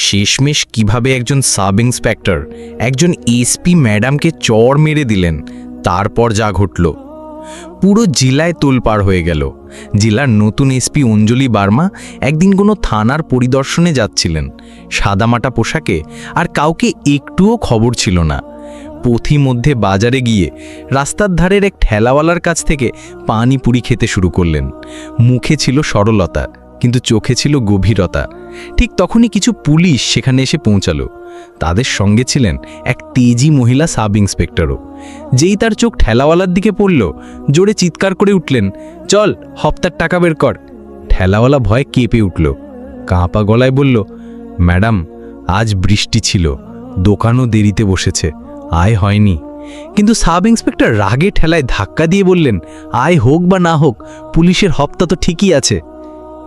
শেষমেশ কীভাবে একজন সাব ইন্সপেক্টর, একজন এসপি ম্যাডামকে চড় মেরে দিলেন, তারপর যা ঘটল। পুরো জেলায় তোলপাড় হয়ে গেল। জেলার নতুন এসপি অঞ্জলি বার্মা একদিন কোনো থানার পরিদর্শনে যাচ্ছিলেন। সাদামাটা পোশাকে আর কাউকে একটুও খবর ছিল না। পথি মধ্যে বাজারে গিয়ে রাস্তার ধারের এক ঠেলাওয়ালার কাছ থেকে পানিপুরি খেতে শুরু করলেন। মুখে ছিল সরলতা। কিন্তু চোখে ছিল গভীরতা। ঠিক তখনই কিছু পুলিশ সেখানে এসে পৌঁছালো। তাদের সঙ্গে ছিলেন এক তেজি মহিলা সাব ইন্সপেক্টরও। যেই তার চোখ ঠেলাওয়ালার দিকে পড়ল, জোরে চিৎকার করে উঠলেন, চল, হপ্তার টাকা বের কর। ঠেলাওয়ালা ভয়ে কেঁপে উঠল। কাঁপা গলায় বলল, ম্যাডাম, আজ বৃষ্টি ছিল, দোকানও দেরিতে বসেছে, আয় হয়নি। কিন্তু সাব ইন্সপেক্টর রাগে ঠেলায় ধাক্কা দিয়ে বললেন, আয় হোক বা না হোক, পুলিশের হপ্তা তো ঠিকই আছে।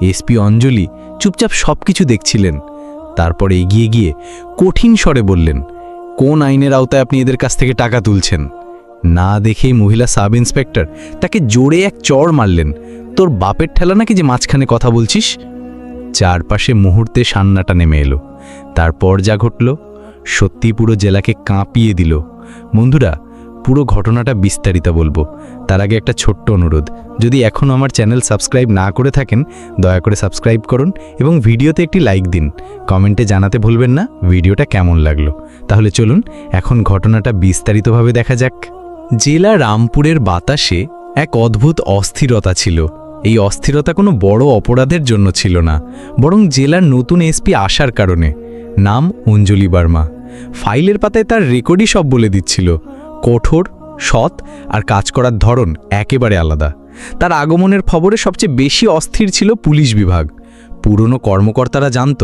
এসপি অঞ্জলি চুপচাপ সব কিছু দেখছিলেন। তারপর এগিয়ে গিয়ে কঠিন স্বরে বললেন, কোন আইনের আওতায় আপনি এদের কাছ থেকে টাকা তুলছেন? না দেখেই মহিলা সাব ইন্সপেক্টর তাকে জোরে এক চড় মারলেন, তোর বাপের ঠেলা নাকি যে মাঝখানে কথা বলছিস? চারপাশে মুহূর্তে সান্নাটা নেমে এলো। তারপর যা ঘটল, সত্যি পুরো জেলাকে কাঁপিয়ে দিল। বন্ধুরা পুরো ঘটনাটা বিস্তারিত বলব। তার আগে একটা ছোট্ট অনুরোধ, যদি এখনও আমার চ্যানেল সাবস্ক্রাইব না করে থাকেন, দয়া করে সাবস্ক্রাইব করুন এবং ভিডিওতে একটি লাইক দিন। কমেন্টে জানাতে ভুলবেন না, ভিডিওটা কেমন লাগল। তাহলে চলুন, এখন ঘটনাটা বিস্তারিতভাবে দেখা যাক। জেলা রামপুরের বাতাসে এক অদ্ভুত অস্থিরতা ছিল। এই অস্থিরতা কোনো বড় অপরাধের জন্য ছিল না, বরং জেলার নতুন এসপি আসার কারণে। নাম অঞ্জলি বার্মা। ফাইলের পাতায় তার রেকর্ডই সব বলে দিচ্ছিল। কঠোর, সৎ আর কাজ করার ধরন একেবারে আলাদা। তার আগমনের খবরে সবচেয়ে বেশি অস্থির ছিল পুলিশ বিভাগ। পুরনো কর্মকর্তারা জানত,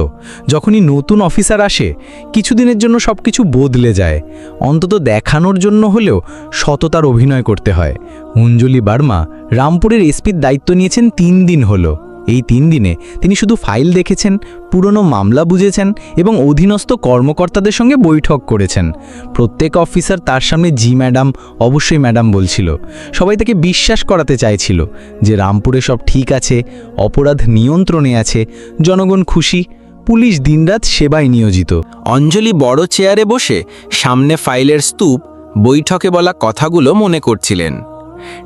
যখনই নতুন অফিসার আসে, কিছুদিনের জন্য সব কিছু বদলে যায়। অন্তত দেখানোর জন্য হলেও সততার অভিনয় করতে হয়। অঞ্জলি বার্মা রামপুরের এসপির দায়িত্ব নিয়েছেন তিন দিন হলো। এই তিন দিনে তিনি শুধু ফাইল দেখেছেন, পুরনো মামলা বুঝেছেন এবং অধীনস্থ কর্মকর্তাদের সঙ্গে বৈঠক করেছেন। প্রত্যেক অফিসার তার সামনে জি ম্যাডাম, অবশ্যই ম্যাডাম বলছিল। সবাই তাকে বিশ্বাস করাতে চাইছিল যে রামপুরে সব ঠিক আছে, অপরাধ নিয়ন্ত্রণে আছে, জনগণ খুশি, পুলিশ দিনরাত সেবায় নিয়োজিত। অঞ্জলি বড় চেয়ারে বসে সামনে ফাইলের স্তূপ, বৈঠকে বলা কথাগুলো মনে করছিলেন।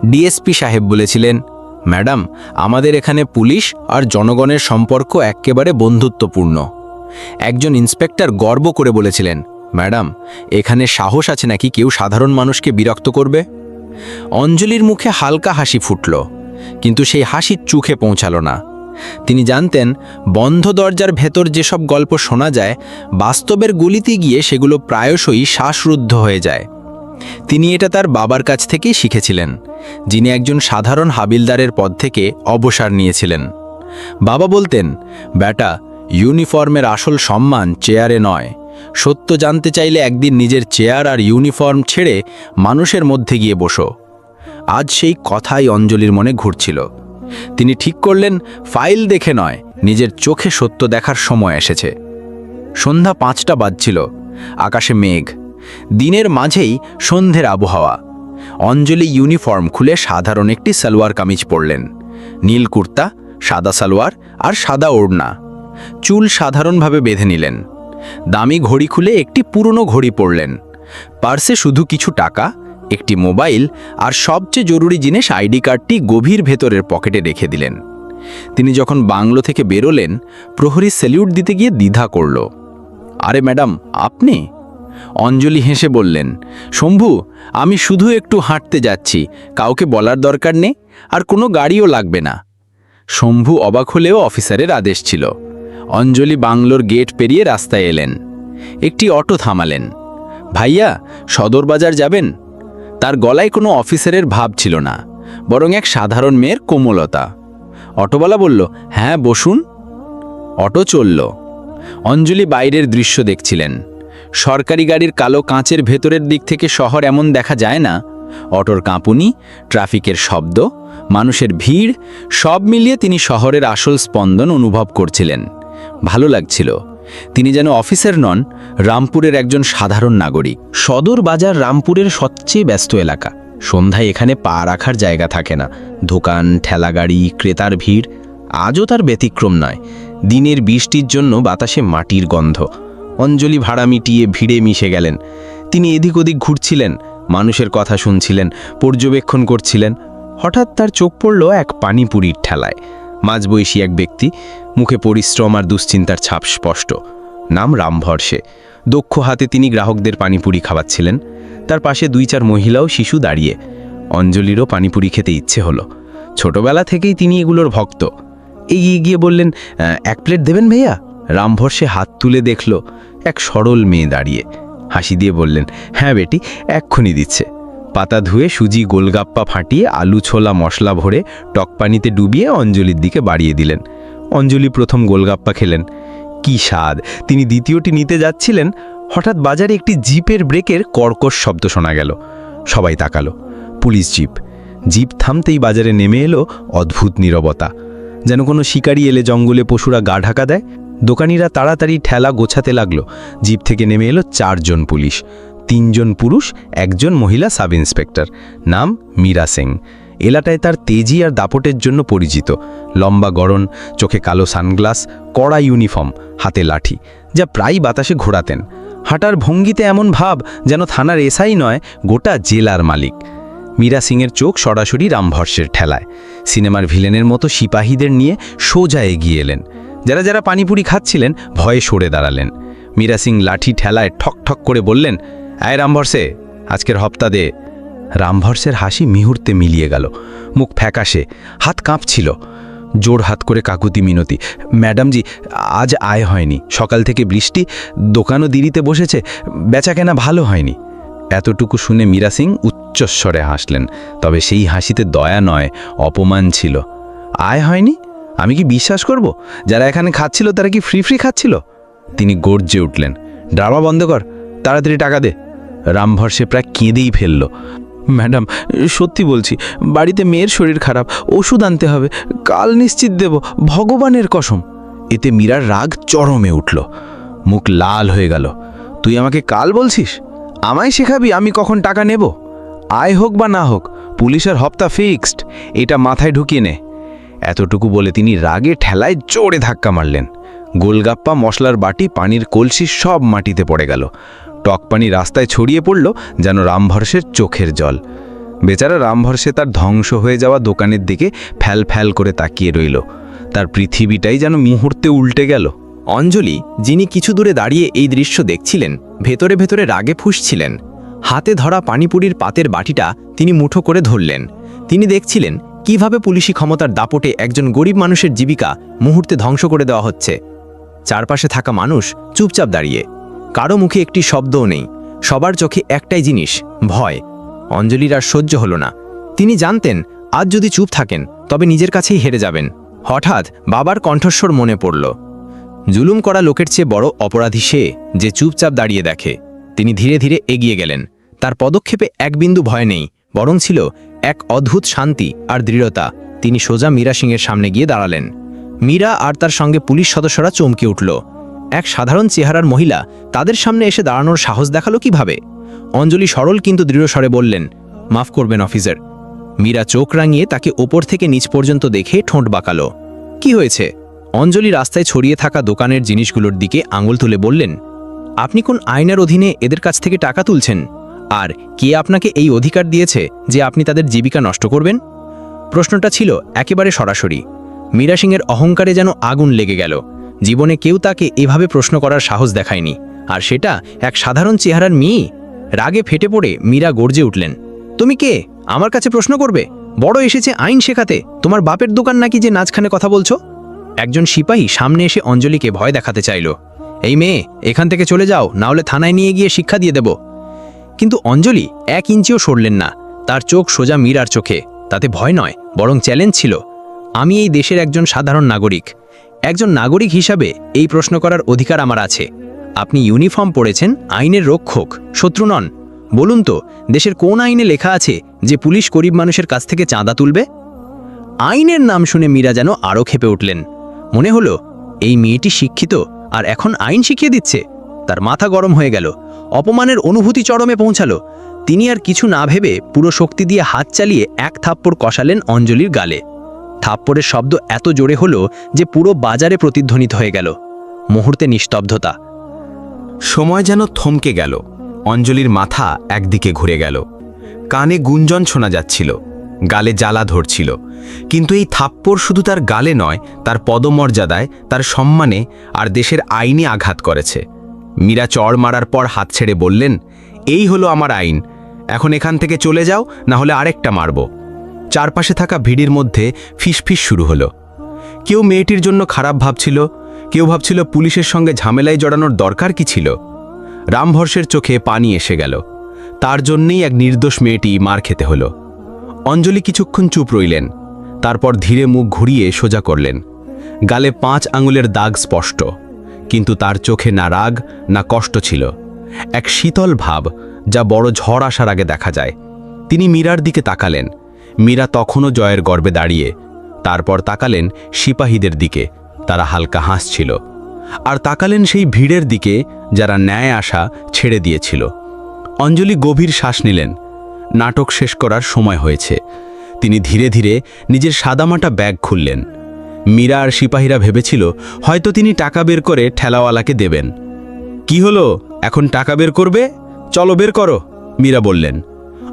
ডিএসপি সাহেব বলেছিলেন ম্যাডাম, আমাদের এখানে পুলিশ আর জনগণের সম্পর্ক একেবারে বন্ধুত্বপূর্ণ। একজন ইন্সপেক্টর গর্ব করে বলেছিলেন, ম্যাডাম, এখানে সাহস আছে নাকি কেউ সাধারণ মানুষকে বিরক্ত করবে? অঞ্জলির মুখে হালকা হাসি ফুটল, কিন্তু সেই হাসি চোখে পৌঁছালো না। তিনি জানতেন, বন্ধ দরজার ভেতর যেসব গল্প শোনা যায়, বাস্তবের গুলিতে গিয়ে সেগুলো প্রায়শই শ্বাসরুদ্ধ হয়ে যায়। তিনি এটা তার বাবার কাছ থেকেই শিখেছিলেন, যিনি একজন সাধারণ হাবিলদারের পদ থেকে অবসর নিয়েছিলেন। বাবা বলতেন, ব্যাটা, ইউনিফর্মের আসল সম্মান চেয়ারে নয়। সত্য জানতে চাইলে একদিন নিজের চেয়ার আর ইউনিফর্ম ছেড়ে মানুষের মধ্যে গিয়ে বসো আজ সেই কথাই অঞ্জলির মনে ঘুরছিল। তিনি ঠিক করলেন, ফাইল দেখে নয়, নিজের চোখে সত্য দেখার সময় এসেছে। সন্ধ্যা পাঁচটা বাজছিল, আকাশে মেঘ। দিনের মাঝেই সন্ধ্যের আবহাওয়া। অঞ্জলি ইউনিফর্ম খুলে সাধারণ একটি সালোয়ার কামিজ পরলেন। নীল কুর্তা, সাদা সালোয়ার আর সাদা ওড়না। চুল সাধারণভাবে বেঁধে নিলেন। দামি ঘড়ি খুলে একটি পুরনো ঘড়ি পরলেন। পার্সে শুধু কিছু টাকা, একটি মোবাইল আর সবচেয়ে জরুরি জিনিস আইডি কার্ডটি গভীর ভেতরের পকেটে রেখে দিলেন। তিনি যখন বাংলো থেকে বেরোলেন, প্রহরী স্যালিউট দিতে গিয়ে দ্বিধা করল। আরে ম্যাডাম, আপনি? অঞ্জলি হেসে বললেন, শম্ভু, আমি শুধু একটু হাঁটতে যাচ্ছি। কাউকে বলার দরকার নেই, আর কোনো গাড়িও লাগবে না। শম্ভু অবাক হলেও অফিসারের আদেশ ছিল। অঞ্জলি বাংলোর গেট পেরিয়ে রাস্তায় এলেন। একটি অটো থামালেন। ভাইয়া সদর বাজার যাবেন? তার গলায় কোনো অফিসারের ভাব ছিল না, বরং এক সাধারণ মেয়ের কোমলতা। অটোওয়ালা বলল হ্যাঁ বসুন। অটো চলল। অঞ্জলি বাইরের দৃশ্য দেখছিলেন। সরকারি গাড়ির কালো কাঁচের ভেতরের দিক থেকে শহর এমন দেখা যায় না। অটোর কাঁপুনি, ট্রাফিকের শব্দ, মানুষের ভিড়, সব মিলিয়ে তিনি শহরের আসল স্পন্দন অনুভব করছিলেন। ভালো লাগছিল। তিনি যেন অফিসার নন, রামপুরের একজন সাধারণ নাগরিক। সদর বাজার রামপুরের সবচেয়ে ব্যস্ত এলাকা। সন্ধ্যায় এখানে পা রাখার জায়গা থাকে না। দোকান ঠেলাগাড়ি ক্রেতার ভিড়। আজও তার ব্যতিক্রম নয়। দিনের বৃষ্টির জন্য বাতাসে মাটির গন্ধ। অঞ্জলি ভাড়া মিটিয়ে ভিড়ে মিশে গেলেন। তিনি এদিক ওদিক ঘুরছিলেন, মানুষের কথা শুনছিলেন, পর্যবেক্ষণ করছিলেন। হঠাৎ তার চোখ পড়ল এক পানিপুরির ঠেলায়। মাঝবয়সী এক ব্যক্তি, মুখে পরিশ্রম আর দুশ্চিন্তার ছাপ স্পষ্ট। নাম রামভরসে দক্ষ হাতে তিনি গ্রাহকদের পানিপুরি খাওয়াচ্ছিলেন। তার পাশে দুই চার মহিলাও শিশু দাঁড়িয়ে। অঞ্জলিরও পানিপুরি খেতে ইচ্ছে হলো। ছোটবেলা থেকেই তিনি এগুলোর ভক্ত। এগিয়ে গিয়ে বললেন এক প্লেট দেবেন ভাইয়া? রামভরসে হাত তুলে দেখল এক সরল মেয়ে দাঁড়িয়ে। হাসি দিয়ে বললেন হ্যাঁ বেটি, এক্ষুনি দিচ্ছে। পাতা ধুয়ে সুজি গোলগাপ্পা ফাটিয়ে আলু ছোলা মশলা ভরে টকপানিতে ডুবিয়ে অঞ্জলির দিকে বাড়িয়ে দিলেন। অঞ্জলি প্রথম গোলগাপ্পা খেলেন। কি স্বাদ, তিনি দ্বিতীয়টি নিতে যাচ্ছিলেন? হঠাৎ বাজারে একটি জিপের ব্রেকের কর্কশ শব্দ শোনা গেল। সবাই তাকালো। Police zip. জিপ থামতেই বাজারে নেমে এলো অদ্ভুত নীরবতা। যেন কোনো শিকারি এলে জঙ্গলে পশুরা গা ঢাকা দেয়। দোকানিরা তাড়াতাড়ি ঠেলা গোছাতে লাগল। জিপ থেকে নেমে এলো চারজন পুলিশ। তিনজন পুরুষ, একজন মহিলা সাব ইন্সপেক্টর নাম মীরা সিং এলাটায় তার তেজি আর দাপটের জন্য পরিচিত। লম্বা গড়ন চোখে কালো সানগ্লাস, কড়া ইউনিফর্ম, হাতে লাঠি, যা প্রায় বাতাসে ঘোরাতেন। হাঁটার ভঙ্গিতে এমন ভাব যেন থানার এসআই নয়, গোটা জেলার মালিক। মীরা সিংয়ের চোখ সরাসরি রামভর্ষের ঠেলায়। সিনেমার ভিলেনের মতো সিপাহীদের নিয়ে সোজা এগিয়ে এলেন। যারা যারা পানিপুরি খাচ্ছিলেন ভয়ে সরে দাঁড়ালেন। মীরা সিং লাঠি ঠেলায় ঠক ঠক করে বললেন, আয় রামভর্ষে আজকের হপ্তা দে। রামভর্ষের হাসি মুহূর্তে মিলিয়ে গেল। মুখ ফ্যাকাশে, হাত কাঁপছিল। জোর হাত করে কাকুতি মিনতি ম্যাডামজি আজ আয় হয়নি। সকাল থেকে বৃষ্টি, দোকানও দিরিতে বসেছে, বেচাকেনা ভালো হয়নি। এতটুকু শুনে মীরা সিং উচ্চস্বরে হাসলেন। তবে সেই হাসিতে দয়া নয়, অপমান ছিল। আয় হয়নি? আমি কি বিশ্বাস করব? যারা এখানে খাচ্ছিল, তারা কি ফ্রি ফ্রি খাচ্ছিল? তিনি গর্জে উঠলেন। ড্রামা বন্ধ কর, তাড়াতাড়ি টাকা দে। রামভর্ষে প্রায় কেঁদেই ফেলল। ম্যাডাম, সত্যি বলছি, বাড়িতে মেয়ের শরীর খারাপ, ওষুধ আনতে হবে, কাল নিশ্চিত দেব, ভগবানের কসম। এতে মীরার রাগ চরমে উঠল। মুখ লাল হয়ে গেল। তুই আমাকে কাল বলছিস? আমায় শেখাবি আমি কখন টাকা নেব? আয় হোক বা না হোক, পুলিশের হপ্তা ফিক্সড। এটা মাথায় ঢুকিয়ে নে। এতটুকু বলে তিনি রাগে ঠেলায় জোরে ধাক্কা মারলেন। গোলগাপ্পা মশলার বাটি, পানির কলসি সব মাটিতে পড়ে গেল। টক পানি রাস্তায় ছড়িয়ে পড়ল যেন রামভরসের চোখের জল। বেচারা রামভরসে তার ধ্বংস হয়ে যাওয়া দোকানের দিকে ফ্যাল ফ্যাল করে তাকিয়ে রইল। তার পৃথিবীটাই যেন মুহূর্তে উল্টে গেল। অঞ্জলি, যিনি কিছু দূরে দাঁড়িয়ে এই দৃশ্য দেখছিলেন, ভেতরে ভেতরে রাগে ফুঁসছিলেন। হাতে ধরা পানিপুরির পাতের বাটিটা তিনি মুঠো করে ধরলেন। তিনি দেখছিলেন কীভাবে পুলিশি ক্ষমতার দাপটে একজন গরিব মানুষের জীবিকা মুহূর্তে ধ্বংস করে দেওয়া হচ্ছে? চারপাশে থাকা মানুষ চুপচাপ দাঁড়িয়ে। কারও মুখে একটি শব্দও নেই। সবার চোখে একটাই জিনিস, ভয়। অঞ্জলির আর সহ্য হলো না। তিনি জানতেন, আজ যদি চুপ থাকেন, তবে নিজের কাছেই হেরে যাবেন। হঠাৎ বাবার কণ্ঠস্বর মনে পড়ল। জুলুম করা লোকের চেয়ে বড় অপরাধী সে যে চুপচাপ দাঁড়িয়ে দেখে। তিনি ধীরে ধীরে এগিয়ে গেলেন। তার পদক্ষেপে এক বিন্দু ভয় নেই, বরং ছিল এক অদ্ভুত শান্তি আর দৃঢ়তা। তিনি সোজা মীরা সিংয়ের সামনে গিয়ে দাঁড়ালেন। মীরা আর তার সঙ্গে পুলিশ সদস্যরা চমকে উঠল। এক সাধারণ চেহারার মহিলা তাদের সামনে এসে দাঁড়ানোর সাহস দেখাল কীভাবে? অঞ্জলি সরল কিন্তু দৃঢ় স্বরে বললেন, মাফ করবেন, অফিসার। মীরা চোখ রাঙিয়ে তাকে ওপর থেকে নিচ পর্যন্ত দেখে ঠোঁট বাঁকালো। কি হয়েছে? অঞ্জলি রাস্তায় ছড়িয়ে থাকা দোকানের জিনিসগুলোর দিকে আঙুল তুলে বললেন, আপনি কোন আইনের অধীনে এদের কাছ থেকে টাকা তুলছেন? আর কে আপনাকে এই অধিকার দিয়েছে যে আপনি তাদের জীবিকা নষ্ট করবেন? প্রশ্নটা ছিল একেবারে সরাসরি। মীরা সিংয়ের অহংকারে যেন আগুন লেগে গেল। জীবনে কেউ তাকে এভাবে প্রশ্ন করার সাহস দেখায়নি। আর সেটা এক সাধারণ চেহারার মেয়ে? রাগে ফেটে পড়ে মীরা গর্জে উঠলেন, তুমি কে? আমার কাছে প্রশ্ন করবে? বড় এসেছে আইন শেখাতে। তোমার বাপের দোকান নাকি যে নাচখানে কথা বলছো? একজন সিপাহী সামনে এসে অঞ্জলিকে ভয় দেখাতে চাইল, এই মেয়ে, এখান থেকে চলে যাও, নাহলে থানায় নিয়ে গিয়ে শিক্ষা দিয়ে দেব। কিন্তু অঞ্জলি এক ইঞ্চিও সরলেন না। তার চোখ সোজা মীরার চোখে। তাতে ভয় নয়, বরং চ্যালেঞ্জ ছিল। আমি এই দেশের একজন সাধারণ নাগরিক। একজন নাগরিক হিসাবে এই প্রশ্ন করার অধিকার আমার আছে। আপনি ইউনিফর্ম পড়েছেন আইনের রক্ষক। শত্রু নন। বলুন তো, দেশের কোন আইনে লেখা আছে যে পুলিশ গরিব মানুষের কাছ থেকে চাঁদা তুলবে? আইনের নাম শুনে মীরা যেন আরও খেপে উঠলেন। মনে হলো, এই মেয়েটি শিক্ষিত, আর এখন আইন শিখিয়ে দিচ্ছে। তার মাথা গরম হয়ে গেল। অপমানের অনুভূতি চরমে পৌঁছালো। তিনি আর কিছু না ভেবে পুরো শক্তি দিয়ে হাত চালিয়ে এক থাপ্পড় কষালেন অঞ্জলির গালে। থাপ্পড়ের শব্দ এত জোরে হলো যে পুরো বাজারে প্রতিধ্বনিত হয়ে গেল। মুহূর্তে নিস্তব্ধতা। সময় যেন থমকে গেল। অঞ্জলির মাথা একদিকে ঘুরে গেল। কানে গুঞ্জন শোনা যাচ্ছিল। গালে জ্বালা ধরছিল। কিন্তু এই থাপ্পড় শুধু তার গালে নয়, তার পদমর্যাদায়, তার সম্মানে আর দেশের আইনে আঘাত করেছে। মীরা চড় মারার পর হাত ছেড়ে বললেন, এই হলো আমার আইন। এখন এখান থেকে চলে যাও, না হলে আরেকটা মারব। চারপাশে থাকা ভিড়ের মধ্যে ফিসফিস শুরু হলো। কেউ মেয়েটির জন্য খারাপ ভাবছিল, কেউ ভাবছিল পুলিশের সঙ্গে ঝামেলায় জড়ানোর দরকার কি ছিল। রামভর্ষের চোখে পানি এসে গেল। তার জন্যেই এক নির্দোষ মেয়েটি মার খেতে হলো। অঞ্জলি কিছুক্ষণ চুপ রইলেন, তারপর ধীরে মুখ ঘুরিয়ে সোজা করলেন। গালে পাঁচ আঙুলের দাগ স্পষ্ট। কিন্তু তার চোখে না রাগ, না কষ্ট ছিল। এক শীতল ভাব যা বড় ঝড় আসার আগে দেখা যায়। তিনি মীরার দিকে তাকালেন। মীরা তখনও জয়ের গর্বে দাঁড়িয়ে। তারপর তাকালেন সিপাহীদের দিকে। তারা হালকা হাসছিল। আর তাকালেন সেই ভিড়ের দিকে যারা ন্যায় আশা ছেড়ে দিয়েছিল। অঞ্জলি গভীর শ্বাস নিলেন। নাটক শেষ করার সময় হয়েছে। তিনি ধীরে ধীরে নিজের সাদামাটা ব্যাগ খুললেন। মীরা আর সিপাহীরা ভেবেছিল, হয়তো তিনি টাকা বের করে ঠেলাওয়ালাকে দেবেন। কি হলো? এখন টাকা বের করবে? চলো বের করো, মীরা বললেন।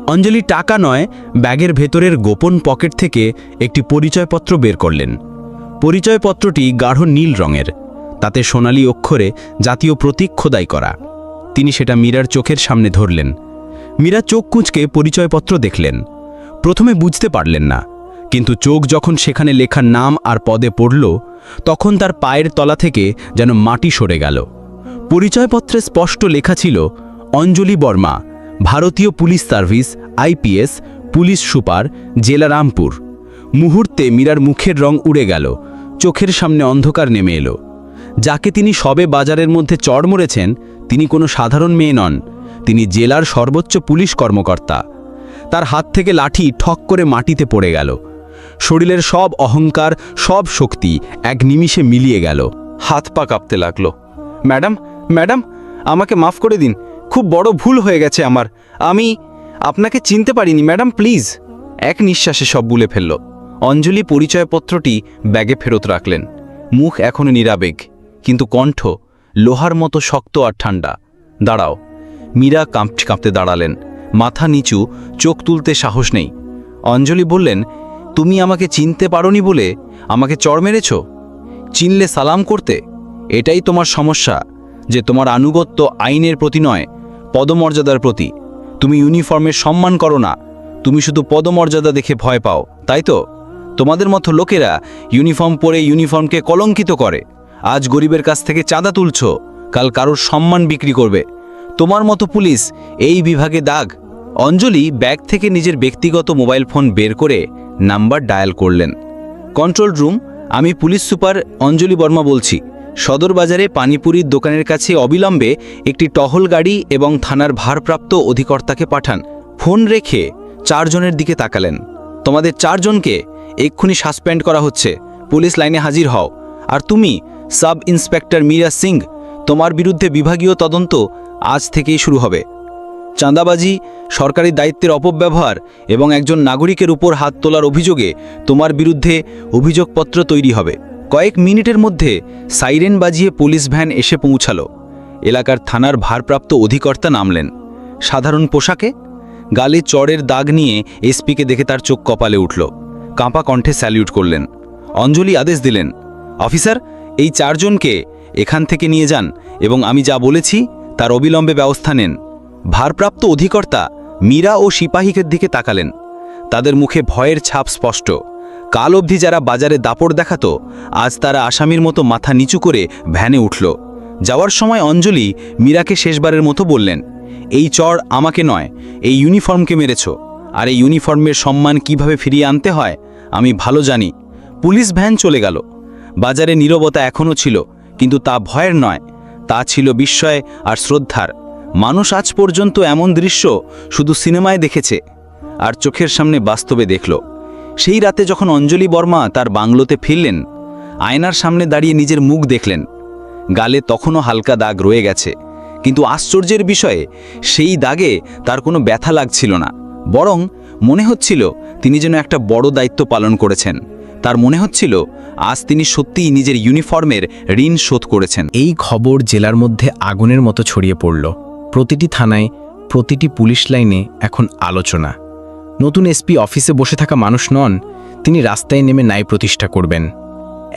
অঞ্জলি টাকা নয়, ব্যাগের ভেতরের গোপন পকেট থেকে একটি পরিচয়পত্র বের করলেন। পরিচয়পত্রটি গাঢ় নীল রঙের, তাতে সোনালী অক্ষরে জাতীয় প্রতীক খোদাই করা। তিনি সেটা মীরার চোখের সামনে ধরলেন। মীরা চোখ কুঁচকে পরিচয়পত্র দেখলেন। প্রথমে বুঝতে পারলেন না কিন্তু চোখ যখন সেখানে লেখা নাম আর পদে পড়ল, তখন তার পায়ের তলা থেকে যেন মাটি সরে গেল। পরিচয়পত্রে স্পষ্ট লেখা ছিল, অঞ্জলি বর্মা, ভারতীয় police service, IPS, police super, জেলা রামপুর। মুহূর্তে মীরার মুখের রং উড়ে গেল, চোখের সামনে অন্ধকার নেমে এলো। যাকে তিনি সবে বাজারের মধ্যে চড় মরেছেন, তিনি কোনো সাধারণ মেয়ে নন, তিনি জেলার সর্বোচ্চ পুলিশ কর্মকর্তা। তার হাত থেকে লাঠি ঠক করে মাটিতে পড়ে গেল। শরীরের সব অহংকার, সব শক্তি এক নিমিষে মিলিয়ে গেল। হাত পা কাঁপতে লাগল। ম্যাডাম ম্যাডাম, আমাকে মাফ করে দিন। খুব বড় ভুল হয়ে গেছে আমার। আমি আপনাকে চিনতে পারিনি, ম্যাডাম, প্লিজ। এক নিঃশ্বাসে সব বুলে ফেলল। অঞ্জলি পরিচয়পত্রটি ব্যাগে ফেরত রাখলেন। মুখ এখনও নিরাবেগ, কিন্তু কণ্ঠ লোহার মতো শক্ত আর ঠান্ডা। দাঁড়াও। মীরা কাঁপতে কাঁপতে দাঁড়ালেন। মাথা নিচু, চোখ তুলতে সাহস নেই। অঞ্জলি বললেন তুমি আমাকে চিনতে পারোনি বলে আমাকে চড় মেরেছ? চিনলে সালাম করতে? এটাই তোমার সমস্যা, যে তোমার আনুগত্য আইনের প্রতি নয়, পদমর্যাদার প্রতি। তুমি ইউনিফর্মের সম্মান করো না, তুমি শুধু পদমর্যাদা দেখে ভয় পাও, তাই তো? তোমাদের মতো লোকেরা ইউনিফর্ম পরে ইউনিফর্মকে কলঙ্কিত করে। আজ গরিবের কাছ থেকে চাঁদা তুলছ, কাল কারোর সম্মান বিক্রি করবে। তোমার মতো পুলিশ এই বিভাগে দাগ। অঞ্জলি ব্যাগ থেকে নিজের ব্যক্তিগত মোবাইল ফোন বের করে নাম্বার ডায়াল করলেন। কন্ট্রোল রুম, আমি পুলিশ সুপার অঞ্জলি বর্মা বলছি। সদর বাজারে পানিপুরির দোকানের কাছে অবিলম্বে একটি টহল গাড়ি এবং থানার ভারপ্রাপ্ত অধিকর্তাকে পাঠান। ফোন রেখে চারজনের দিকে তাকালেন। তোমাদের চারজনকে এক্ষুনি সাসপেন্ড করা হচ্ছে। পুলিশ লাইনে হাজির হও। আর তুমি সাব ইন্সপেক্টর মীরা সিং, তোমার বিরুদ্ধে বিভাগীয় তদন্ত আজ থেকেই শুরু হবে। চাঁদাবাজি, সরকারি দায়িত্বের অপব্যবহার এবং একজন নাগরিকের উপর হাত তোলার অভিযোগে তোমার বিরুদ্ধে অভিযোগপত্র তৈরি হবে। কয়েক মিনিটের মধ্যে সাইরেন বাজিয়ে পুলিশ ভ্যান এসে পৌঁছালো। এলাকার থানার ভারপ্রাপ্ত অধিকর্তা নামলেন। সাধারণ পোশাকে? গালে চড়ের দাগ নিয়ে এসপিকে দেখে তার চোখ কপালে উঠল। কাঁপা কণ্ঠে স্যালিউট করলেন। অঞ্জলি আদেশ দিলেন, অফিসার, এই চারজনকে এখান থেকে নিয়ে যান এবং আমি যা বলেছি তার অবিলম্বে ব্যবস্থা নেন। ভারপ্রাপ্ত অধিকর্তা মীরা ও সিপাহীকের দিকে তাকালেন। তাদের মুখে ভয়ের ছাপ স্পষ্ট। কাল অবধি যারা বাজারে দাপড় দেখাত, আজ তারা আসামির মতো মাথা নিচু করে ভ্যানে উঠল। যাওয়ার সময় অঞ্জলি মীরাকে শেষবারের মতো বললেন, এই চর আমাকে নয়, এই ইউনিফর্মকে মেরেছ। আর এই ইউনিফর্মের সম্মান কীভাবে ফিরিয়ে আনতে হয়, আমি ভালো জানি। পুলিশ ভ্যান চলে গেল। বাজারে নীরবতা এখনও ছিল, কিন্তু তা ভয়ের নয়। তা ছিল বিস্ময় আর শ্রদ্ধার। মানুষ আজ পর্যন্ত এমন দৃশ্য শুধু সিনেমায় দেখেছে আর চোখের সামনে বাস্তবে দেখল। সেই রাতে যখন অঞ্জলি বর্মা তার বাংলোতে ফিরলেন, আয়নার সামনে দাঁড়িয়ে নিজের মুখ দেখলেন। গালে তখনও হালকা দাগ রয়ে গেছে, কিন্তু আশ্চর্যের বিষয়ে সেই দাগে তার কোনো ব্যথা লাগছিল না, বরং মনে হচ্ছিল তিনি যেন একটা বড় দায়িত্ব পালন করেছেন। তার মনে হচ্ছিল আজ তিনি সত্যিই নিজের ইউনিফর্মের ঋণ শোধ করেছেন। এই খবর জেলার মধ্যে আগুনের মতো ছড়িয়ে পড়ল। প্রতিটি থানায়, প্রতিটি পুলিশ লাইনে এখন আলোচনা। নতুন এসপি অফিসে বসে থাকা মানুষ নন, তিনি রাস্তায় নেমে ন্যায় প্রতিষ্ঠা করবেন।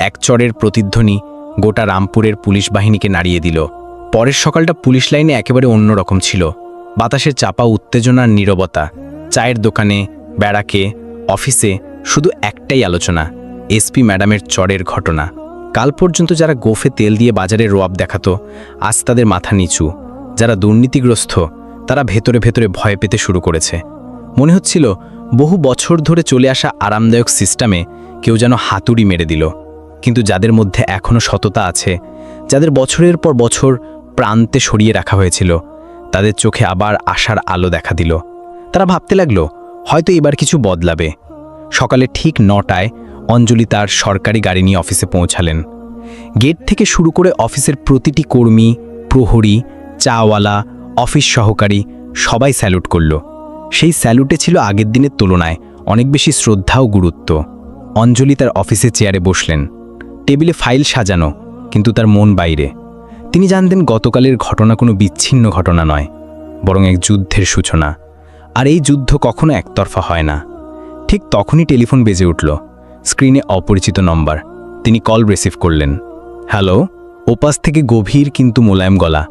এক চরের প্রতিধ্বনি গোটা রামপুরের পুলিশ বাহিনীকে নাড়িয়ে দিল। পরের সকালটা পুলিশ লাইনে একেবারে অন্যরকম ছিল। বাতাসের চাপা উত্তেজনার নীরবতা, চায়ের দোকানে, ব্যারাকে, অফিসে শুধু একটাই আলোচনা, এসপি ম্যাডামের চরের ঘটনা। কাল পর্যন্ত যারা গোফে তেল দিয়ে বাজারে রোয়াব দেখাতো, আজ তাদের মাথা নিচু। যারা দুর্নীতিগ্রস্ত, তারা ভেতরে ভেতরে ভয় পেতে শুরু করেছে। মনে হচ্ছিল, বহু বছর ধরে চলে আসা আরামদায়ক সিস্টেমে কেউ যেন হাতুড়ি মেরে দিল। কিন্তু যাদের মধ্যে এখনও সততা আছে, যাদের বছরের পর বছর প্রান্তে সরিয়ে রাখা হয়েছিল, তাদের চোখে আবার আশার আলো দেখা দিল। তারা ভাবতে লাগল, হয়তো এবার কিছু বদলাবে। সকালে ঠিক নটায় অঞ্জলি তার সরকারি গাড়ি নিয়ে অফিসে পৌঁছালেন। গেট থেকে শুরু করে অফিসের প্রতিটি কর্মী, প্রহরী চাওয়ালা, অফিস সহকারী সবাই স্যালুট করল। সেই স্যালুটে ছিল আগের দিনের তুলনায় অনেক বেশি শ্রদ্ধা ও গুরুত্ব। অঞ্জলি তার অফিসে চেয়ারে বসলেন। টেবিলে ফাইল সাজানো, কিন্তু তার মন বাইরে। তিনি জানতেন গতকালের ঘটনা কোনো বিচ্ছিন্ন ঘটনা নয়, বরং এক যুদ্ধের সূচনা। আর এই যুদ্ধ কখনো একতরফা হয় না। ঠিক তখনই টেলিফোন বেজে উঠল। স্ক্রিনে অপরিচিত নম্বর। তিনি কল রিসিভ করলেন। হ্যালো ওপাস থেকে গভীর কিন্তু মোলায়েম গলা।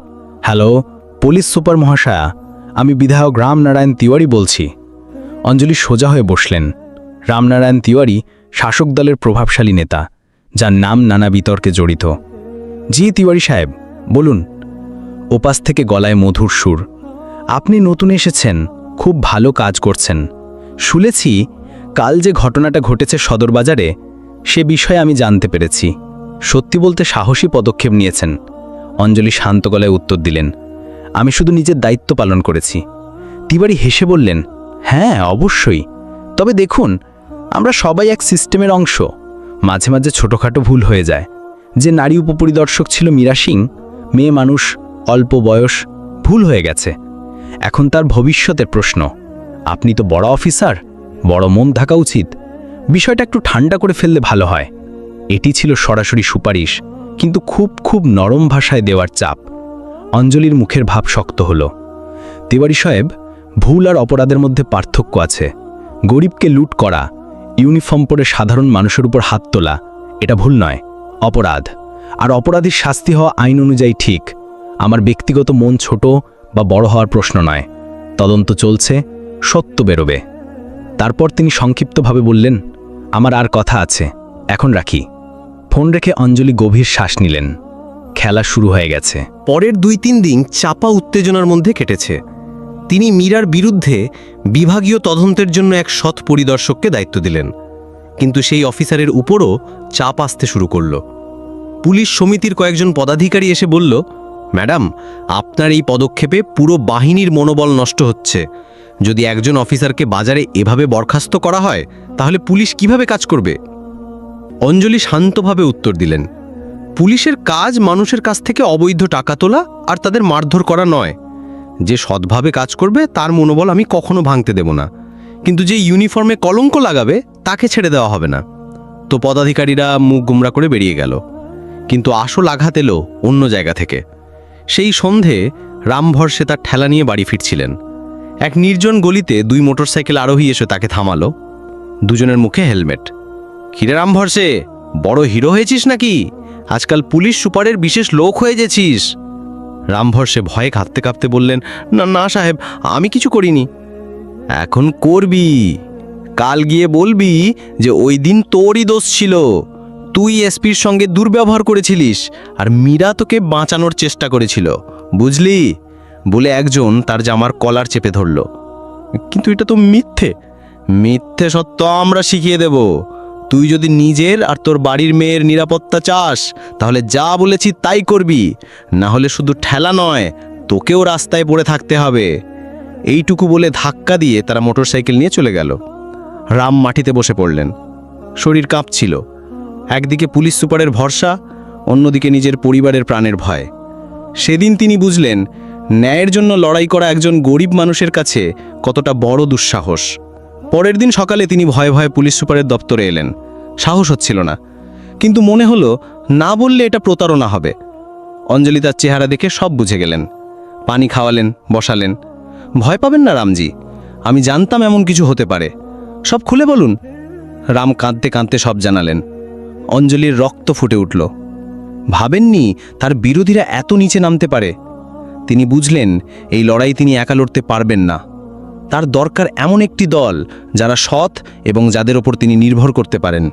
হ্যালো, পুলিশ সুপার মহাশয়া, আমি বিধায়ক রামনারায়ণ তিওয়ারি বলছি। অঞ্জলি সোজা হয়ে বসলেন। রামনারায়ণ তিওয়ারি শাসক দলের প্রভাবশালী নেতা, যার নাম নানা বিতর্কে জড়িত। জি তিওয়ারি সাহেব, বলুন। ওপাস থেকে গলায় মধুর সুর। আপনি নতুন এসেছেন, খুব ভালো কাজ করছেন। শুনেছি, কাল যে ঘটনাটা ঘটেছে সদরবাজারে, সে বিষয়ে আমি জানতে পেরেছি। সত্যি বলতে সাহসী পদক্ষেপ নিয়েছেন। অঞ্জলি শান্ত গলায় উত্তর দিলেন, আমি শুধু নিজের দায়িত্ব পালন করেছি। তিবারি হেসে বললেন হ্যাঁ অবশ্যই। তবে দেখুন, আমরা সবাই এক সিস্টেমের অংশ। মাঝে মাঝে ছোটোখাটো ভুল হয়ে যায়। যে নারী উপপরিদর্শক ছিল মীরা সিং, মেয়ে মানুষ, অল্প বয়স, ভুল হয়ে গেছে। এখন তার ভবিষ্যতের প্রশ্ন, আপনি তো বড় অফিসার, বড় মন থাকা উচিত। বিষয়টা একটু ঠান্ডা করে ফেললে ভালো হয়। এটি ছিল সরাসরি সুপারিশ। কিন্তু খুব খুব নরম ভাষায় দেওয়ার চাপ। অঞ্জলির মুখের ভাব শক্ত হল। তিওয়ারি সাহেব, ভুল আর অপরাধের মধ্যে পার্থক্য আছে। গরিবকে লুট করা, ইউনিফর্ম পরে সাধারণ মানুষের উপর হাত তোলা, এটা ভুল নয়। অপরাধ। আর অপরাধীর শাস্তি হওয়া আইন অনুযায়ী ঠিক। আমার ব্যক্তিগত মন ছোট বা বড় হওয়ার প্রশ্ন নয়। তদন্ত চলছে, সত্য বেরোবে। তারপর তিনি সংক্ষিপ্তভাবে বললেন, আমার আর কথা আছে, এখন রাখি। ফোন রেখে অঞ্জলি গভীর শ্বাস নিলেন। খেলা শুরু হয়ে গেছে। পরের দুই তিন দিন চাপা উত্তেজনার মধ্যে কেটেছে। তিনি মীরার বিরুদ্ধে বিভাগীয় তদন্তের জন্য এক সৎ পরিদর্শককে দায়িত্ব দিলেন। কিন্তু সেই অফিসারের উপরও চাপ আসতে শুরু করল। পুলিশ সমিতির কয়েকজন পদাধিকারী এসে বলল, ম্যাডাম, আপনার এই পদক্ষেপে পুরো বাহিনীর মনোবল নষ্ট হচ্ছে। যদি একজন অফিসারকে বাজারে এভাবে বরখাস্ত করা হয়, তাহলে পুলিশ কীভাবে কাজ করবে? অঞ্জলি শান্তভাবে উত্তর দিলেন, পুলিশের কাজ মানুষের কাছ থেকে অবৈধ টাকা তোলা আর তাদের মারধর করা নয়। যে সৎভাবে কাজ করবে, তার মনোবল আমি কখনো ভাঙতে দেব না। কিন্তু যে ইউনিফর্মে কলঙ্ক লাগাবে, তাকে ছেড়ে দেওয়া হবে না। তো পদাধিকারীরা মুখ গুমরা করে বেরিয়ে গেল। কিন্তু আসল আঘাত এলো অন্য জায়গা থেকে। সেই সন্ধে রামভরসে তার ঠেলা নিয়ে বাড়ি ফিরছিলেন। এক নির্জন গলিতে দুই মোটরসাইকেল আরোহী এসে তাকে থামালো। দুজনের মুখে হেলমেট। কিরে রামভরসে, বড় হিরো হয়েছিস নাকি? আজকাল পুলিশ সুপারের বিশেষ লোক হয়ে গেছিস। রামভরসে ভয়ে কাঁপতে কাঁপতে বললেন, না না সাহেব, আমি কিছু করিনি। এখন করবি। কাল গিয়ে বলবি যে ওই দিন তোরই দোষ ছিল। তুই এসপির সঙ্গে দুর্ব্যবহার করেছিলিস আর মীরা তোকে বাঁচানোর চেষ্টা করেছিল, বুঝলি? বলে একজন তার জামার কলার চেপে ধরল। কিন্তু এটা তো মিথ্যে। মিথ্যে সত্য আমরা শিখিয়ে দেব। তুই যদি নিজের আর তোর বাড়ির মেয়ের নিরাপত্তা চাস, তাহলে যা বলেছি তাই করবি। না হলে শুধু ঠেলা নয়, তোকেও রাস্তায় পড়ে থাকতে হবে। এইটুকু বলে ধাক্কা দিয়ে তারা মোটরসাইকেল নিয়ে চলে গেল। রাম মাটিতে বসে পড়লেন। শরীর কাঁপছিল। একদিকে পুলিশ সুপারের ভরসা, অন্যদিকে নিজের পরিবারের প্রাণের ভয়। সেদিন তিনি বুঝলেন, ন্যায়ের জন্য লড়াই করা একজন গরিব মানুষের কাছে কতটা বড় দুঃসাহস। পরের দিন সকালে তিনি ভয়ে ভয়ে পুলিশ সুপারের দপ্তরে এলেন। সাহস হচ্ছিল না। কিন্তু মনে হলো, না বললে এটা প্রতারণা হবে। অঞ্জলি তার চেহারা দেখে সব বুঝে গেলেন। পানি খাওয়ালেন, বসালেন। ভয় পাবেন না রামজি, আমি জানতাম এমন কিছু হতে পারে। সব খুলে বলুন। রাম কাঁদতে কাঁদতে সব জানালেন। অঞ্জলির রক্ত ফুটে উঠল। ভাবেননি তার বিরোধীরা এত নিচে নামতে পারে। তিনি বুঝলেন, এই লড়াই তিনি একা লড়তে পারবেন না। তার দরকার এমন একটি দল যারা সৎ এবং যাদের ওপর তিনি নির্ভর করতে পারেন।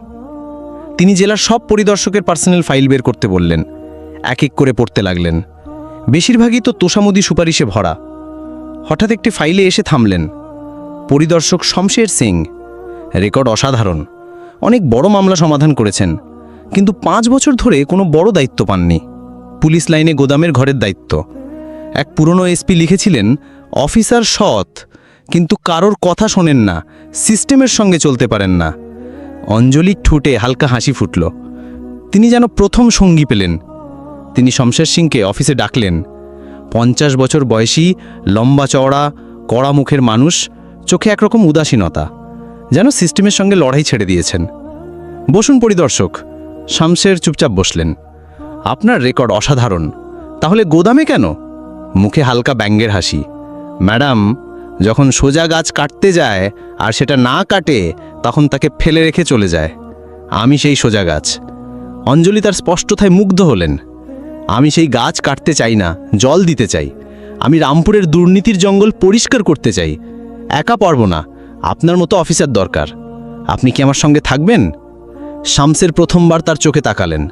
তিনি জেলার সব পরিদর্শকের পার্সোনাল ফাইল বের করতে বললেন, এক এক করে পড়তে লাগলেন। বেশিরভাগই তো তোষামুদি সুপারিশে ভরা। হঠাৎ একটি ফাইলে এসে থামলেন। পরিদর্শক শমশের সিং। রেকর্ড অসাধারণ। অনেক বড় মামলা সমাধান করেছেন। কিন্তু পাঁচ বছর ধরে কোনো বড় দায়িত্ব পাননি। পুলিশ লাইনে গোদামের ঘরের দায়িত্ব। এক পুরনো এসপি লিখেছিলেন, অফিসার সৎ কিন্তু কারোর কথা শোনেন না, সিস্টেমের সঙ্গে চলতে পারেন না। অঞ্জলি ঠুটে হালকা হাসি ফুটল। তিনি যেন প্রথম সঙ্গী পেলেন। তিনি শমশের সিংকে অফিসে ডাকলেন। পঞ্চাশ বছর বয়সী, লম্বা চওড়া, কড়া মুখের মানুষ, চোখে একরকম উদাসীনতা, যেন সিস্টেমের সঙ্গে লড়াই ছেড়ে দিয়েছেন। বসুন পরিদর্শক, শামশের চুপচাপ বসলেন। আপনার রেকর্ড অসাধারণ, তাহলে গোদামে কেন? মুখে হালকা ব্যঙ্গের হাসি। ম্যাডাম যখন সোজা গাছ কাটতে যায় আর সেটা না কাটে, তখন তাকে ফেলে রেখে চলে যায়। আমি সেই সোজা গাছ। অঞ্জলি তার স্পষ্টতায় মুগ্ধ হলেন। আমি সেই গাছ কাটতে চাই না, জল দিতে চাই। আমি রামপুরের দুর্নীতির জঙ্গল পরিষ্কার করতে চাই। একা পারব না। আপনার মতো অফিসার দরকার। আপনি কি আমার সঙ্গে থাকবেন? শামসের প্রথমবার তার চোখে তাকালেন।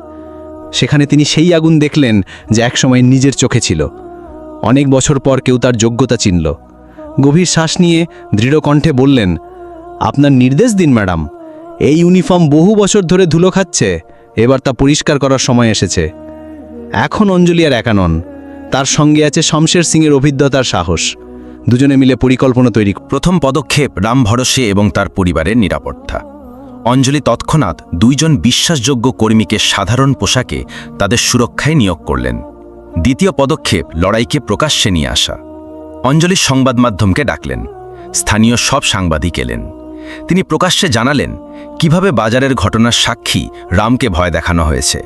সেখানে তিনি সেই আগুন দেখলেন যে একসময় নিজের চোখে ছিল। অনেক বছর পর কেউ তার যোগ্যতা চিনল। গভীর শ্বাস নিয়ে দৃঢ় কণ্ঠে বললেন, আপনার নির্দেশ দিন, ম্যাডাম। এই ইউনিফর্ম বহু বছর ধরে ধুলো খাচ্ছে। এবার তা পরিষ্কার করার সময় এসেছে। এখন অঞ্জলি আর একা নন তার সঙ্গে আছে শমশের সিংয়ের অভিজ্ঞতার সাহস। দুজনে মিলে পরিকল্পনা তৈরি প্রথম পদক্ষেপ রাম ভরসে এবং তার পরিবারের নিরাপত্তা। অঞ্জলি তৎক্ষণাৎ দুইজন বিশ্বাসযোগ্য কর্মীকে সাধারণ পোশাকে তাদের সুরক্ষায় নিয়োগ করলেন। দ্বিতীয় পদক্ষেপ লড়াইকে প্রকাশ্যে নিয়ে আসা। অঞ্জলি সংবাদ মাধ্যমকে ডাকলেন। স্থানীয় সব সাংবাদিক এলেন। তিনি প্রকাশ্যে জানালেন, কীভাবে বাজারের ঘটনার সাক্ষী রামকে ভয় দেখানো হয়েছে।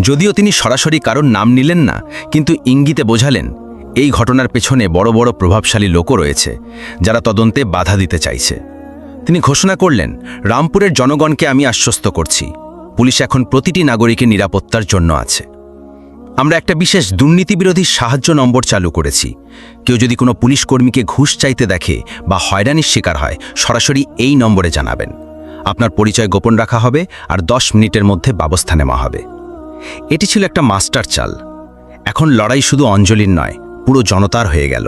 যদিও তিনি সরাসরি কারোর নাম নিলেন না, কিন্তু ইঙ্গিতে বোঝালেন, এই ঘটনার পেছনে বড় বড় প্রভাবশালী লোকও রয়েছে, যারা তদন্তে বাধা দিতে চাইছে। তিনি ঘোষণা করলেন, রামপুরের জনগণকে আমি আশ্বস্ত করছি। পুলিশ এখন প্রতিটি নাগরিকের নিরাপত্তার জন্য আছে। আমরা একটা বিশেষ দুর্নীতিবিরোধী সাহায্য নম্বর চালু করেছি। কেউ যদি কোনো পুলিশ কর্মীকে ঘুষ চাইতে দেখে বা হয়রানির শিকার হয়, সরাসরি এই নম্বরে জানাবেন। আপনার পরিচয় গোপন রাখা হবে আর দশ মিনিটের মধ্যে ব্যবস্থা নেওয়া হবে। এটি ছিল একটা মাস্টার চাল। এখন লড়াই শুধু অঞ্জলির নয়, পুরো জনতার হয়ে গেল।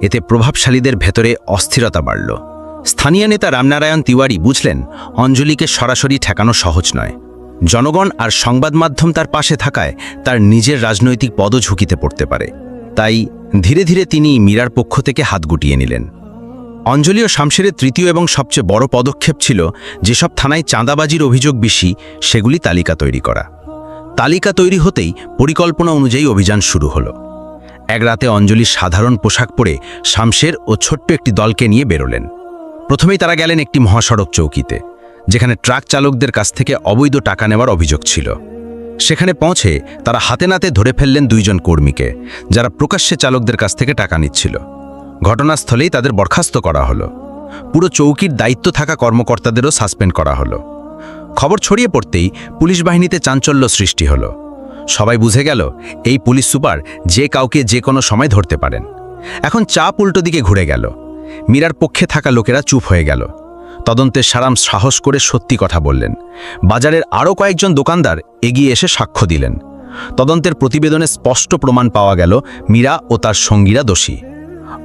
এতে প্রভাবশালীদের ভেতরে অস্থিরতা বাড়ল। স্থানীয় নেতা রামনারায়ণ তিওয়ারি বুঝলেন, অঞ্জলিকে সরাসরি ঠেকানো সহজ নয়। জনগণ আর সংবাদ মাধ্যম তার পাশে থাকায় তার নিজের রাজনৈতিক পদও ঝুঁকিতে পড়তে পারে। তাই ধীরে ধীরে তিনি মীরার পক্ষ থেকে হাত গুটিয়ে নিলেন। অঞ্জলি ও শামশেরের তৃতীয় এবং সবচেয়ে বড় পদক্ষেপ ছিল যেসব থানায় চাঁদাবাজির অভিযোগ বেশি সেগুলি তালিকা তৈরি করা। তালিকা তৈরি হতেই পরিকল্পনা অনুযায়ী অভিযান শুরু হলো। এক রাতে অঞ্জলি সাধারণ পোশাক পরে শামশের ও ছোট্ট একটি দলকে নিয়ে বেরোলেন। প্রথমেই তারা গেলেন একটি মহাসড়ক চৌকিতে। যেখানে ট্রাক চালকদের কাছ থেকে অবৈধ টাকা নেওয়ার অভিযোগ ছিল। সেখানে পৌঁছে তারা হাতে নাতে ধরে ফেললেন দুইজন কর্মীকে, যারা প্রকাশ্যে চালকদের কাছ থেকে টাকা নিচ্ছিল। ঘটনাস্থলেই তাদের বরখাস্ত করা হলো। পুরো চৌকির দায়িত্ব থাকা কর্মকর্তাদেরও সাসপেন্ড করা হলো। খবর ছড়িয়ে পড়তেই পুলিশ বাহিনীতে চাঞ্চল্য সৃষ্টি হলো। সবাই বুঝে গেল, এই পুলিশ সুপার যে কাউকে যে কোনো সময় ধরতে পারেন। এখন চাপ উল্টো দিকে ঘুরে গেল। মীরার পক্ষে থাকা লোকেরা চুপ হয়ে গেল। তদন্তের সারাম সাহস করে সত্যি কথা বললেন। বাজারের আরও কয়েকজন দোকানদার এগিয়ে এসে সাক্ষ্য দিলেন। তদন্তের প্রতিবেদনে স্পষ্ট প্রমাণ পাওয়া গেল মীরা ও তার সঙ্গীরা দোষী।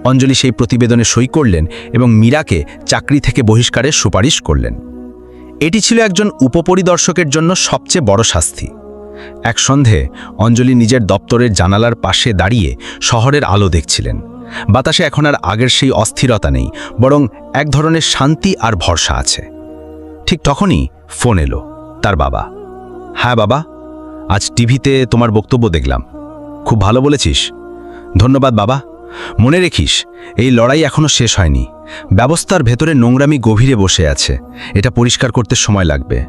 অঞ্জলি সেই প্রতিবেদনে সই করলেন এবং মীরাকে চাকরি থেকে বহিষ্কারের সুপারিশ করলেন। এটি ছিল একজন উপপরিদর্শকের জন্য সবচেয়ে বড় শাস্তি। এক সন্ধে অঞ্জলি নিজের দপ্তরের জানালার পাশে দাঁড়িয়ে শহরের আলো দেখছিলেন। বাতাসে এখন আর আগের সেই অস্থিরতা নেই, বরং এক ধরনের শান্তি আর ভরসা আছে। ঠিক তখনই ফোন এলো, তার বাবা। হ্যাঁ বাবা, আজ টিভিতে তোমার বক্তব্য দেখলাম। খুব ভালো বলেছিস। ধন্যবাদ বাবা। মনে রেখিস, এই লড়াই এখনও শেষ হয়নি। ব্যবস্থার ভেতরে নোংরামি গভীরে বসে আছে। এটা পরিষ্কার করতে সময় লাগবে।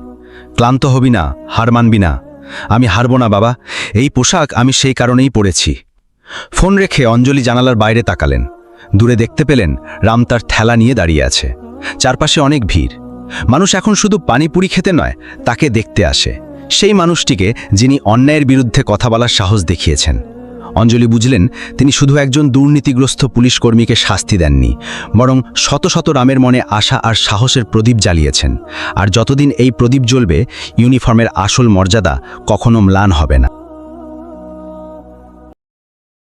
ক্লান্ত হবি না, হার মানবি না। আমি হারব না বাবা। এই পোশাক আমি সেই কারণেই পরেছি। ফোন রেখে অঞ্জলি জানালার বাইরে তাকালেন। দূরে দেখতে পেলেন রাম তার ঠেলা নিয়ে দাঁড়িয়ে আছে। চারপাশে অনেক ভিড়। মানুষ এখন শুধু পানিপুরি খেতে নয়, তাকে দেখতে আসে। সেই মানুষটিকে যিনি অন্যায়ের বিরুদ্ধে কথা বলার সাহস দেখিয়েছেন। অঞ্জলি বুঝলেন, তিনি শুধু একজন দুর্নীতিগ্রস্ত পুলিশ কর্মীকে শাস্তি দেননি, বরং শত শত রামের মনে আশা আর সাহসের প্রদীপ জ্বালিয়েছেন। আর যতদিন এই প্রদীপ জ্বলবে, ইউনিফর্মের আসল মর্যাদা কখনো ম্লান হবে না।